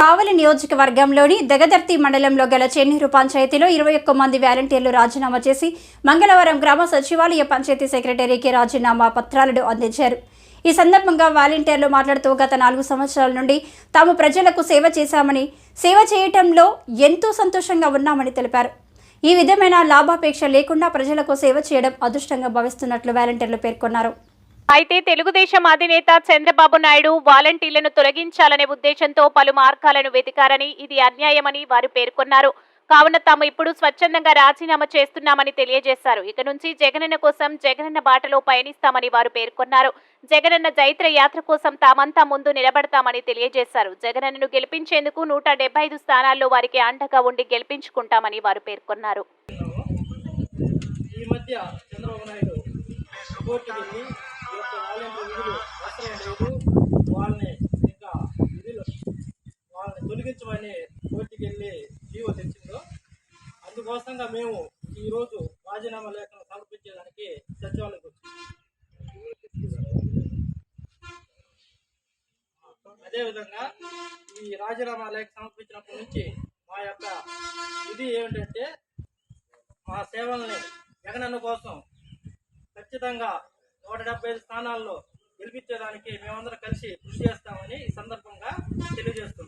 కావలి నియోజకవర్గంలోని దగదర్తి మండలంలో గల చెన్నీరు పంచాయతీలో ఇరవై ఒక్క మంది వాలంటీర్లు రాజీనామా చేసి మంగళవారం గ్రామ సచివాలయ పంచాయతీ సెక్రటరీకి రాజీనామా పత్రాలను అందించారు. ఈ సందర్భంగా వాలంటీర్లు మాట్లాడుతూ గత నాలుగు సంవత్సరాల నుండి తాము ప్రజలకు సేవ చేశామని సేవ చేయటంలో ఎంతో సంతోషంగా ఉన్నామని తెలిపారు. ఈ విధమైన లాభాపేక్ష లేకుండా ప్రజలకు సేవ చేయడం అదృష్టంగా భావిస్తున్నట్లు వాలంటీర్లు పేర్కొన్నారు. అయితే తెలుగుదేశం అధినేత చంద్రబాబు నాయుడు వాలంటీర్లను తొలగించాలనే ఉద్దేశంతో పలు మార్గాలను వెతికారని ఇది అన్యాయమని వారు పేర్కొన్నారు. కావున తాము ఇప్పుడు స్వచ్ఛందంగా రాజీనామా చేస్తున్నామని తెలియజేశారు. ఇక నుంచి జగనన్న కోసం జగనన్న బాటలో పయనిస్తామని వారు పేర్కొన్నారు. జగనన్న జైత్ర యాత్ర కోసం తామంతా ముందు నిలబడతామని తెలియజేశారు. జగనన్నను గెలిపించేందుకు నూట ఐదు స్థానాల్లో వారికి అండగా ఉండి గెలిపించుకుంటామని వారు పేర్కొన్నారు. ఈ మధ్య చంద్రబాబు నాయుడు కోర్టుకి వెళ్ళి విధులు అవసరం లేదు. వాళ్ళని ఇంకా విధులు వాళ్ళని తొలగించమని కోర్టుకి వెళ్ళి జీవో తెచ్చిందో అందుకోసంగా మేము ఈరోజు రాజీనామా లేఖను సమర్పించేదానికి సచివాలయంకి అదేవిధంగా ఈ రాజీనామా లేఖ సమర్పించినప్పటి నుంచి మా యొక్క ఇది ఏమిటంటే మా సేవల్ని జగనన్న కోసం ఖచ్చితంగా నూట డెబ్బై ఐదు స్థానాల్లో గెలిపించేదానికి మేమందరం కలిసి కృషి చేస్తామని ఈ సందర్భంగా తెలియజేస్తున్నాం.